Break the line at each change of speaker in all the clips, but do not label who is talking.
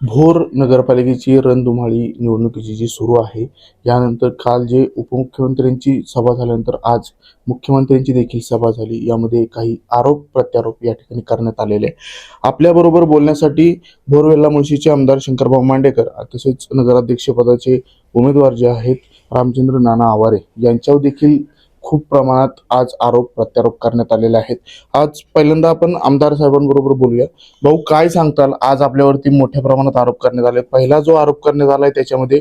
भोर नगरपालिकेची रणधुमाळी निवडणुकीची जी सुरू आहे यानंतर काल जे उपमुख्यमंत्र्यांची सभा झाल्यानंतर आज मुख्यमंत्र्यांची देखील सभा झाली. यामध्ये काही आरोप प्रत्यारोप या ठिकाणी करण्यात आलेले आहे आपल्याबरोबर बोलण्यासाठी भोरवेल्ला मुळशीचे आमदार शंकरभाऊ मांडेकर तसेच नगराध्यक्षपदाचे उमेदवार जे आहेत रामचंद्र नाना आवारे यांच्यावर देखील खूप प्रमाणात आज आरोप प्रत्यारोप करण्यात आलेले आहेत. आज पहिल्यांदा आपण आमदार साहेबांबरोबर बोलूया. भाऊ काय सांगताल? आज आपल्यावरती मोठ्या प्रमाणात आरोप करण्यात आले. पहिला जो आरोप करण्यात आलाय त्याच्यामध्ये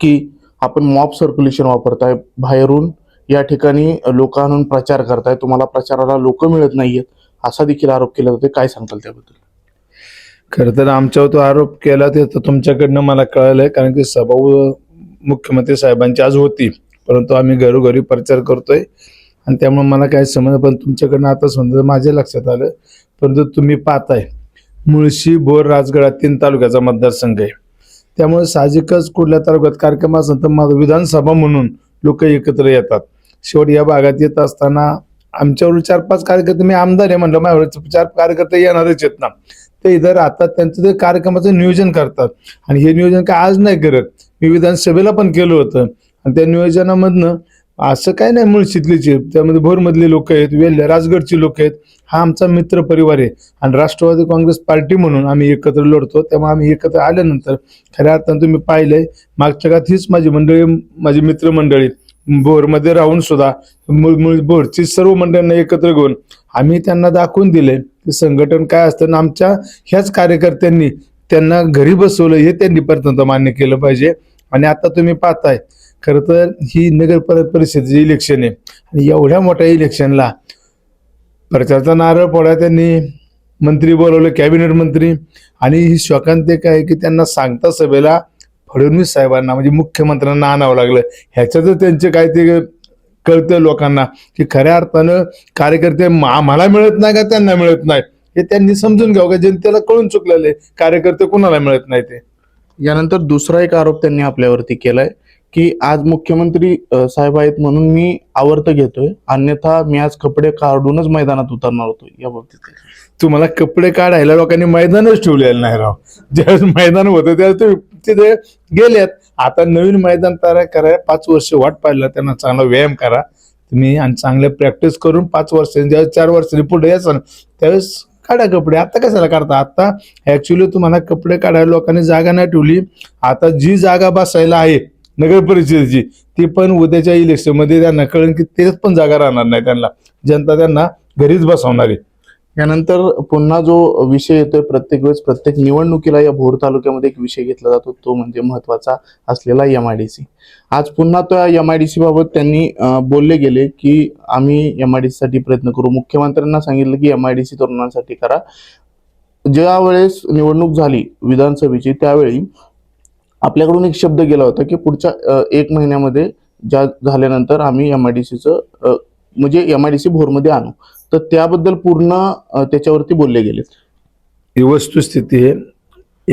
की आपण मॉब सर्क्युलेशन वापरताय. बाहेरून या ठिकाणी लोक आणून प्रचार करताय. तुम्हाला प्रचाराला लोक मिळत नाहीयेत. असा देखील आरोप केला जातो काय सांगताल त्याबद्दल?
खरं तर आमच्यावर तो आरोप केला ते तर तुमच्याकडनं मला कळलंय. कारण की सभा मुख्यमंत्री साहेबांची आज होती. परंतु आम्ही घरोघरी प्रचार करतोय. आणि त्यामुळे मला काय समज पण तुमच्याकडनं आता समजा माझ्या लक्षात आलं. परंतु तुम्ही पाहताय मुळशी बोर राजगड तीन तालुक्याचा मतदारसंघ आहे. त्यामुळे साहजिकच कुठल्या तालुक्यात कार्यक्रम असेल तर माझं विधानसभा म्हणून लोक एकत्र येतात. शेवट या भागात येत असताना आमच्यावर चार पाच कार्यकर्ते मी आमदार आहे म्हणलं माझ्यावर चार कार्यकर्ते येणारच आहेत ना. ते इथं राहतात त्यांचं ते कार्यक्रमाचं नियोजन करतात. आणि हे नियोजन काय आज नाही करत. मी विधानसभेला पण केलं होतं. आणि त्या नियोजनामधनं असं काय नाही मुळशीतलीचे त्यामध्ये भोरमधले लोक आहेत वेल्हे राजगडची लोक आहेत. हा आमचा मित्र परिवार आहे. आणि राष्ट्रवादी काँग्रेस पार्टी म्हणून आम्ही एकत्र लढतो. तेव्हा आम्ही एकत्र आल्यानंतर खऱ्या अर्थानं तुम्ही पाहिलंय मागच्या काळात हीच माझी मंडळी माझी मित्रमंडळी भोरमध्ये राहून सुद्धा मूळ मूळ भोरची सर्व मंडळींना एकत्र घेऊन आम्ही त्यांना दाखवून दिले की संघटन काय असतं. आणि आमच्या ह्याच कार्यकर्त्यांनी त्यांना घरी बसवलं हे त्यांनी पर्यंत मान्य केलं पाहिजे. आणि आता तुम्ही पाहताय खरं तर ही नगर परिषदेचे परिषदेची इलेक्शन आहे. आणि एवढ्या मोठ्या इलेक्शनला प्रचारचा नारळ पडा त्यांनी. मंत्री बोलवले कॅबिनेट मंत्री. आणि ही शोकांत एक आहे की त्यांना सांगता सभेला फडणवीस साहेबांना म्हणजे मुख्यमंत्र्यांना आणावं लागलं. ह्याच्यातच त्यांचे काय ते कळतं लोकांना की खऱ्या अर्थानं कार्यकर्ते आम्हाला मिळत नाही का त्यांना मिळत नाही? हे त्यांनी समजून घ्यावं का? जनतेला कळून चुकलेले कार्यकर्ते कुणाला मिळत नाही ते?
यानंतर दुसरा एक आरोप त्यांनी आपल्यावरती केलाय. की आज मुख्यमंत्री साहेब आहेत म्हणून मी आवर्त घेतोय. अन्यथा मी आज कपडे काढूनच मैदानात उतरणार होतो या बाबतीत
तुम्हाला कपडे काढायला लोकांनी मैदानच ठेवलेलं नाही राव. ज्यावेळेस मैदान होतं त्यावेळेस तुम्ही तिथे गेलेत. आता नवीन मैदान तयार करा पाच वर्ष वाट पाहिलं त्यांना चांगला व्यायाम करा. तुम्ही आणि चांगले प्रॅक्टिस करून पाच वर्ष ज्यावेळेस चार वर्षांनी पुढे यायचं त्यावेळेस काढा कपडे. आता कशाला काढता? आता ऍक्च्युली तुम्हाला कपडे काढायला लोकांनी जागा नाही ठेवली. आता जी जागा बसायला आहे नगर परिषदेची ती पण उद्याच्या इलेक्शनमध्ये त्यांना कळण की तेच पण जागा राहणार नाही त्यांना. जनता त्यांना घरीच बसवणार आहे.
यानंतर पुन्हा जो विषय येतोय प्रत्येक वेळेस प्रत्येक निवडणुकीला या भोर तालुक्यामध्ये एक विषय घेतला जातो तो म्हणजे महत्त्वाचा असलेला एम आय डी सी आज पुन्हा त्या एम आय डी सी बाबत त्यांनी बोलले गेले की आम्ही एम आय डी सी साठी प्रयत्न करू. मुख्यमंत्र्यांना सांगितलं की एम आय डी सी तरुणांसाठी करा. ज्या वेळेस निवडणूक झाली विधानसभेची त्यावेळी आपल्याकडून एक शब्द गेला होता की पुढच्या एक महिन्यामध्ये ज्या झाल्यानंतर आम्ही एम आय डी सीचं म्हणजे एम आय डी सी भोरमध्ये आणू. तर त्याबद्दल पूर्ण त्याच्यावरती बोलले गेले.
ही वस्तुस्थिती आहे.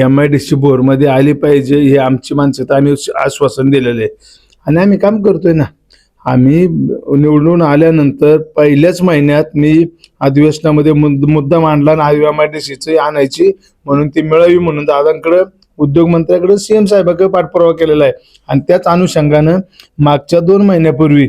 एम आय डी सी भोरमध्ये आली पाहिजे हे आमची माणसं आम्ही आश्वासन दिलेलं आहे. आणि आम्ही काम करतोय ना. आम्ही निवडून आल्यानंतर पहिल्याच महिन्यात मी अधिवेशनामध्ये मुद्दा मांडला आणि एम आय डी सीचं आणायची म्हणून ती मिळावी म्हणून दादांकडं उद्योग मंत्र्याकडे सीएम साहेबाकडे पाठपुरावा केलेला आहे. आणि त्याच अनुषंगानं मागच्या दोन महिन्यापूर्वी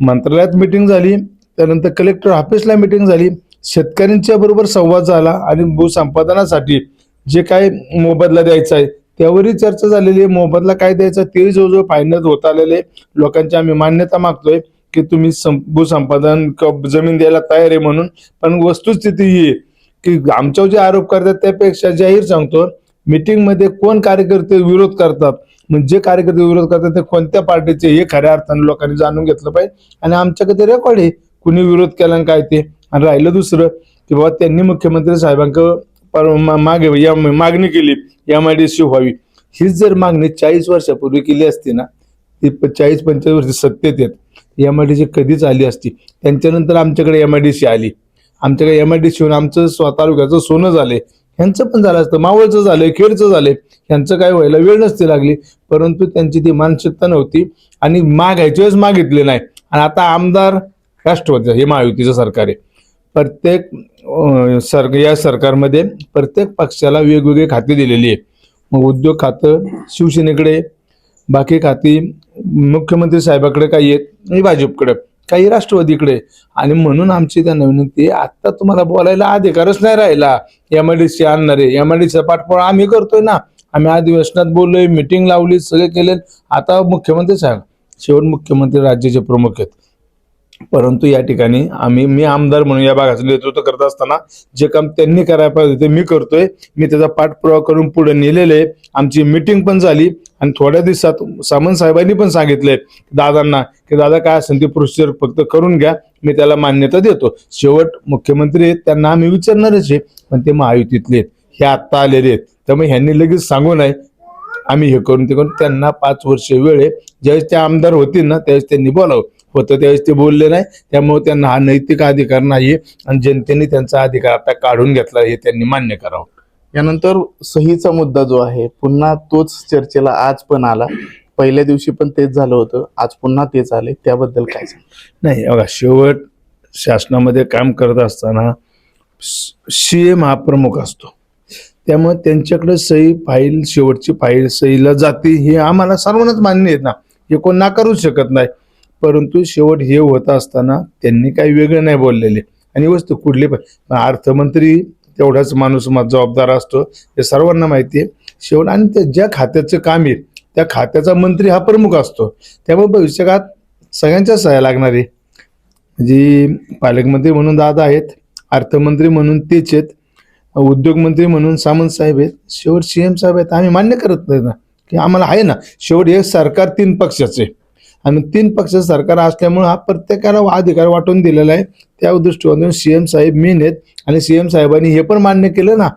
मंत्रालयात मिटिंग झाली त्यानंतर कलेक्टर ऑफिसला मिटिंग झाली. शेतकऱ्यांच्या बरोबर संवाद झाला आणि भूसंपादनासाठी जे काय मोबदला द्यायचा आहे त्यावरही चर्चा झालेली आहे. मोबदला काय द्यायचा ते जवळजवळ फायनल होत आलेले लोकांची आम्ही मान्यता मागतोय की तुम्ही सं- भूसंपादन जमीन द्यायला तयार आहे म्हणून. पण वस्तुस्थिती ही आहे की आमच्यावर जे आरोप करतात त्यापेक्षा जाहीर सांगतो मीटिंगमध्ये कोण कार्यकर्ते विरोध करतात? म्हणजे कार्यकर्ते विरोध करतात ते कोणत्या पार्टीचे? हे खऱ्या अर्थाने लोकांनी जाणून घेतलं पाहिजे. आणि आमच्याकडे रेकॉर्ड आहे? कुणी विरोध केला आणि काय ते? आणि राहिलं दुसरं की बाबा त्यांनी मुख्यमंत्री साहेबांकडे पर- मा- मागे या- मागणी केली. एम आय डी सी व्हावी. हीच जर मागणी चाळीस वर्षापूर्वी केली असती ना ती प- चाळीस पंचेचाळीस वर्ष सत्तेत येत. एम आय डी सी कधीच आली असती. त्यांच्यानंतर आमच्याकडे एम आय डी सी आली. आमच्याकडे एम आय डी सी होऊन आमचं स्वतः तालुक्याचं सोनं झाले ह्यांचं पण झालं असतं. मावळचं झालंय खेडचं झालंय. ह्यांचं काय व्हायला वेळ नसते लागली. परंतु त्यांची ती मानसिकता नव्हती आणि मागायच्या वेळेस मागितले नाही. आणि आता आमदार राष्ट्रवादीचं हे महायुतीचं सरकार आहे. प्रत्येक सर या सरकारमध्ये प्रत्येक पक्षाला वेगवेगळी खाती दिलेली आहे. मग उद्योग खातं शिवसेनेकडे बाकी खाती मुख्यमंत्री साहेबाकडे काही आहेत आणि भाजपकडे. काही राष्ट्रवादीकडे. आणि म्हणून आमची त्यांना विनंती आता तुम्हाला बोलायला अधिकारच नाही राहिला. एम आय डी एमआयडीसी आणणारे सीचा पाठपुरावा आम्ही करतोय ना. आम्ही अधिवेशनात बोललोय मिटिंग लावली सगळे केले. आता मुख्यमंत्री साहेब शेवट मुख्यमंत्री राज्याचे प्रमुख आहेत. परंतु या ठिकाणी आम्ही मी आमदार म्हणून या भागाचं नेतृत्व करत असताना जे काम त्यांनी करायला पाहिजे ते मी करतोय. मी त्याचा पाठपुरावा करून पुढे नेलेले आहे. आमची मिटिंग पण झाली आणि थोड्या दिवसात सामंत साहेबांनी पण सांगितलंय दादांना की दादा काय असेल ते प्रोसिजर फक्त करून घ्या. मी त्याला मान्यता देतो. शेवट मुख्यमंत्री आहेत त्यांना आम्ही विचारणारच आहे पण ते महायुतीतले आहेत. हे आत्ता आलेले आहेत. त्यामुळे ह्यांनी लगेच सांगू नये. आम्ही हे करून ते करून त्यांना पाच वर्ष वेळ आहे. ज्यावेळेस ते आमदार होतील ना त्यावेळेस त्यांनी बोलावं. होतं त्यावेळेस ते बोलले नाही. त्यामुळे त्यांना हा नैतिक अधिकार नाही आणि जनतेने त्यांचा अधिकार आता काढून घेतला हे त्यांनी मान्य करावं.
यानंतर सहीचा मुद्दा जो आहे पुन्हा तोच चर्चेला आज पण आला. पहिल्या दिवशी पण तेच झालं होतं. आज पुन्हा तेच आले. त्याबद्दल काय
नाही बघा शेवट शासनामध्ये काम करत असताना सीएम हा प्रमुख असतो. त्यामुळे त्यांच्याकडे सही फाईल शेवटची फाईल सहीला जाते हे आम्हाला सर्वांनाच मान्य आहेत ना. हे कोण नाकारूच शकत नाही. परंतु शेवट हे होत असताना त्यांनी काही वेगळं नाही बोललेले. आणि वस्तू कुठली पण अर्थमंत्री तेवढाच माणूस जबाबदार असतो हे सर्वांना माहिती आहे. शेवट आणि ते ज्या खात्याचं काम आहे त्या खात्याचा मंत्री हा प्रमुख असतो. त्यामुळे भविष्यकाळात सगळ्यांच्या सह्या लागणार आहे. म्हणजे पालकमंत्री म्हणून दादा आहेत अर्थमंत्री म्हणून तेच आहेत उद्योगमंत्री म्हणून सामंत साहेब आहेत शेवट सीएम साहेब आहेत. आम्ही मान्य करत नाही ना की आम्हाला आहे ना शेवट हे सरकार तीन पक्षाचे आहे. आणि तीन पक्ष सरकार असल्यामुळे हा प्रत्येकाला अधिकार वाटून दिलेला आहे. त्या दृष्टिकोनातून सीएम साहेब मेन आहेत. आणि सीएम साहेबांनी हे पण मान्य केलं ना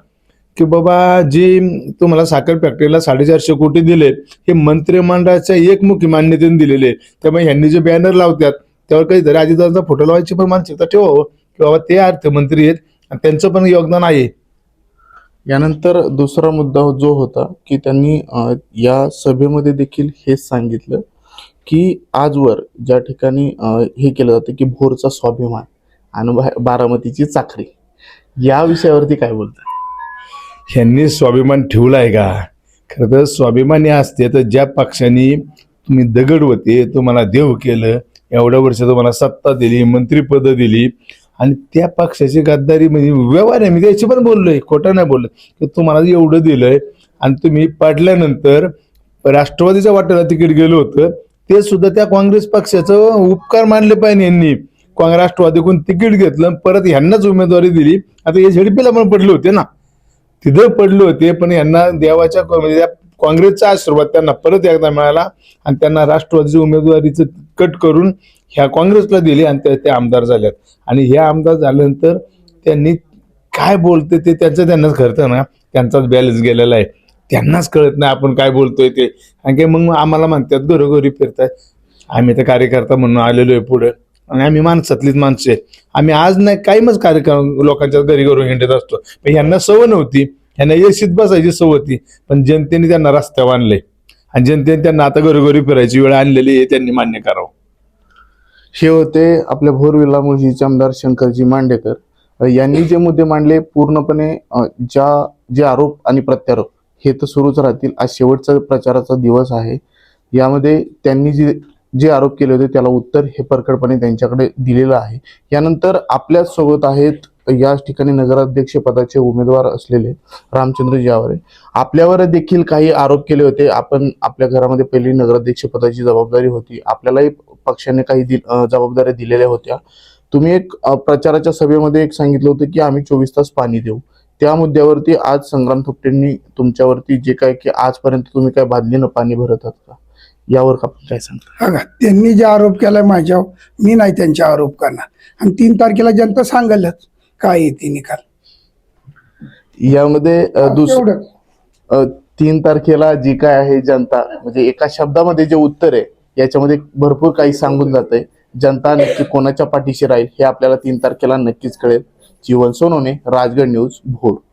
की बाबा जी तुम्हाला साखर फॅक्टरीला साडेचारशे कोटी दिले हे मंत्रिमंडळाच्या एकमुखी मान्यतेने दिलेले आहे. त्यामुळे ह्यांनी जे बॅनर लावतात त्यावर काहीतरी अजितदादांचा फोटो लावायची पण मानसिकता ठेवावं की बाबा ते अर्थमंत्री आहेत आणि त्यांचं पण योगदान आहे.
यानंतर दुसरा मुद्दा जो होता की त्यांनी या सभेमध्ये देखील हेच सांगितलं की आजवर ज्या ठिकाणी हे केलं जातं की भोरचा स्वाभिमान आणि बारामतीची चाकरी. या विषयावरती काय बोलतात
ह्यांनी स्वाभिमान ठेवला आहे का? खरं तर स्वाभिमानी असते तर ज्या पक्षांनी तुम्ही दगड होते तुम्हाला देव केलं एवढ्या वर्ष तुम्हाला सत्ता दिली मंत्रीपद दिली आणि त्या पक्षाची गद्दारी म्हणजे व्यवहार आहे. मी त्याची पण बोललोय खोटं नाही बोललो की तुम्हाला एवढं दिलंय आणि तुम्ही पडल्यानंतर राष्ट्रवादीच्या वाट्याला तिकीट गेलो होतं ते सुद्धा त्या काँग्रेस पक्षाचं उपकार मानले पाहिजे यांनी. काँग्रेस राष्ट्रवादीकडून तिकीट घेतलं परत ह्यांनाच उमेदवारी दिली. आता हे झेडपीला पण पडले होते ना. तिथं पडले होते पण यांना देवाच्या म्हणजे काँग्रेसचा आशीर्वाद त्यांना परत एकदा मिळाला आणि त्यांना राष्ट्रवादीची उमेदवारीचं कट करून ह्या काँग्रेसला दिली आणि ते ते आमदार झाल्यात आणि हे आमदार झाल्यानंतर त्यांनी काय बोलते ते त्यांचं त्यांनाच खरं ना त्यांचाच बॅलन्स गेलेला आहे. त्यांनाच कळत नाही आपण काय बोलतोय ते. आणखी मग आम्हाला म्हणतात घरोघरी फिरताय. आम्ही तर कार्यकर्ता म्हणून आलेलो आहे पुढे. आणि आम्ही माणसातलीच माणसं आहे. आम्ही आज नाही कायमच कार्यक्रम लोकांच्या घरी घरून हिंडत असतो. पण यांना सवय नव्हती. ह्यांना येशीत बसायची सवय होती. पण जनतेने त्यांना रस्त्यावर आणले आणि जनतेने त्यांना आता घरोघरी फिरायची वेळ आणलेली आहे त्यांनी मान्य करावं.
हे होते आपल्या भोरविला विला आमदार शंकरजी मांडेकर. यांनी जे मुद्दे मांडले पूर्णपणे ज्या जे आरोप आणि प्रत्यारोप हे तर सुरूच राहतील. आज शेवटचा प्रचाराचा दिवस आहे. यामध्ये त्यांनी जे जे आरोप केले होते त्याला उत्तर हे परकडपणे त्यांच्याकडे दिलेलं आहे. यानंतर आपल्याच सोबत आहेत या ठिकाणी नगराध्यक्ष पदाचे उमेदवार असलेले रामचंद्र जावरे आपल्यावर देखील काही आरोप केले होते. आपण आपल्या घरामध्ये पहिली नगराध्यक्ष पदाची जबाबदारी होती. आपल्यालाही पक्षाने काही दिल जबाबदाऱ्या दिलेल्या होत्या. तुम्ही एक प्रचाराच्या सभेमध्ये एक सांगितलं होतं की आम्ही चोवीस तास पाणी देऊ. त्या मुद्द्यावरती आज संग्राम थोपटेंनी तुमच्यावरती जे काय की आजपर्यंत तुम्ही काय बादलीनं पाणी भरत आहात का? यावर आपण काय सांगता?
बघा त्यांनी जे आरोप केलाय माझ्यावर मी नाही त्यांचे आरोप करणार. आणि तीन तारखेला जनता सांगालच काय येते निकाल.
यामध्ये अ, दुस
तेवढंच.
अ, तीन तारखेला जी काय आहे जनता म्हणजे एका शब्दामध्ये जे उत्तर आहे याच्यामध्ये भरपूर काही सांगून जाते जनता नक्की कोणाच्या पाठीशी राहील हे आपल्याला तीन तारखेला नक्कीच कळेल. जीवन सोनवणे राजगड न्यूज भोर.